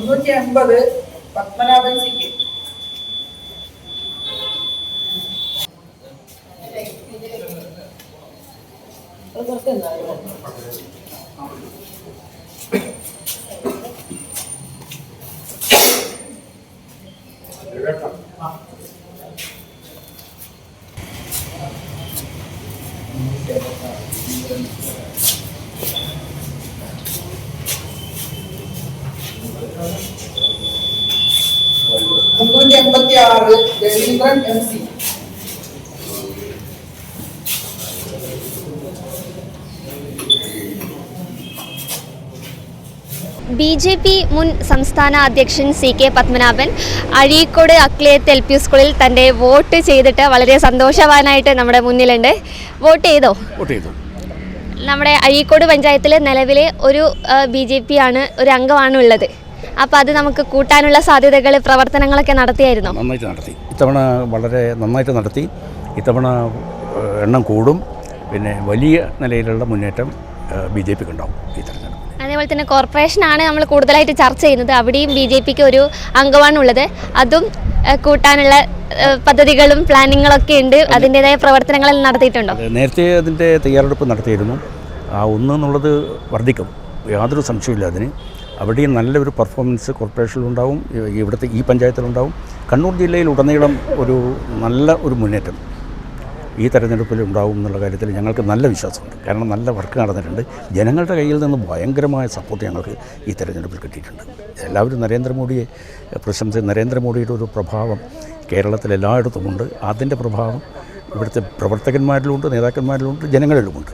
മുന്നൂറ്റി അൻപത് പത്മനാഭൻ സിക്ക്. മുന്നൂറ്റി എൺപത്തി ആറ് Raveendran M C B J P മുൻ സംസ്ഥാന അധ്യക്ഷൻ C K Padmanabhan Azhikode Akleth L P സ്കൂളിൽ തന്റെ വോട്ട് ചെയ്തിട്ട് വളരെ സന്തോഷവാനായിട്ട് നമ്മുടെ മുന്നിലുണ്ട്. വോട്ട് ചെയ്തോ? വോട്ട് ചെയ്തു. നമ്മുടെ അഴീക്കോട് പഞ്ചായത്തിൽ നിലവിലെ ഒരു ബി ജെ പി ആണ് ഒരു അംഗമാണ് ഉള്ളത് അപ്പോൾ അത് നമുക്ക് കൂട്ടാനുള്ള സാധ്യതകൾ പ്രവർത്തനങ്ങളൊക്കെ നടത്തിയായിരുന്നു? നന്നായിട്ട് നടത്തി. ഇത്തവണ വളരെ നന്നായിട്ട് നടത്തി. ഇത്തവണ എണ്ണം കൂടും. പിന്നെ വലിയ നിലയിലുള്ള മുന്നേറ്റം ബി ജെ പിക്ക് ഉണ്ടാവും ഈ തെരഞ്ഞെടുപ്പ്. അതേപോലെ തന്നെ കോർപ്പറേഷനാണ് നമ്മൾ കൂടുതലായിട്ട് ചർച്ച ചെയ്യുന്നത്. അവിടെയും ബി ജെ പിക്ക് ഒരു അംഗമാണുള്ളത്. അതും കൂട്ടാനുള്ള പദ്ധതികളും പ്ലാനിങ്ങളൊക്കെ ഉണ്ട്. അതിന്റെതായ പ്രവർത്തനങ്ങളെല്ലാം നടത്തിയിട്ടുണ്ടോ? നേരത്തെ അതിന്റെ തയ്യാറെടുപ്പ് നടത്തിയിരുന്നു. ആ ഒന്ന് എന്നുള്ളത് വർദ്ധിക്കും. യാതൊരു സംശയമില്ല അതിന്. അവിടെയും നല്ലൊരു പെർഫോമൻസ് കോർപ്പറേഷനിലുണ്ടാവും ഇവിടുത്തെ ഈ പഞ്ചായത്തിലുണ്ടാവും. കണ്ണൂർ ജില്ലയിൽ ഉടനീളം ഒരു നല്ല ഒരു മുന്നേറ്റം ഈ തെരഞ്ഞെടുപ്പിൽ ഉണ്ടാവും എന്നുള്ള കാര്യത്തിൽ ഞങ്ങൾക്ക് നല്ല വിശ്വാസമുണ്ട്. കാരണം നല്ല വർക്ക് നടന്നിട്ടുണ്ട്. ജനങ്ങളുടെ കയ്യിൽ നിന്ന് ഭയങ്കരമായ സപ്പോർട്ട് ഞങ്ങൾക്ക് ഈ തെരഞ്ഞെടുപ്പിൽ കിട്ടിയിട്ടുണ്ട്. എല്ലാവരും നരേന്ദ്രമോദിയെ പ്രശംസ നരേന്ദ്രമോദിയുടെ ഒരു പ്രഭാവം കേരളത്തിൽ എല്ലായിടത്തുമുണ്ട്. അതിന്റെ പ്രഭാവം ഇവിടുത്തെ പ്രവർത്തകന്മാരിലുമുണ്ട് നേതാക്കന്മാരിലുമുണ്ട് ജനങ്ങളിലുമുണ്ട്.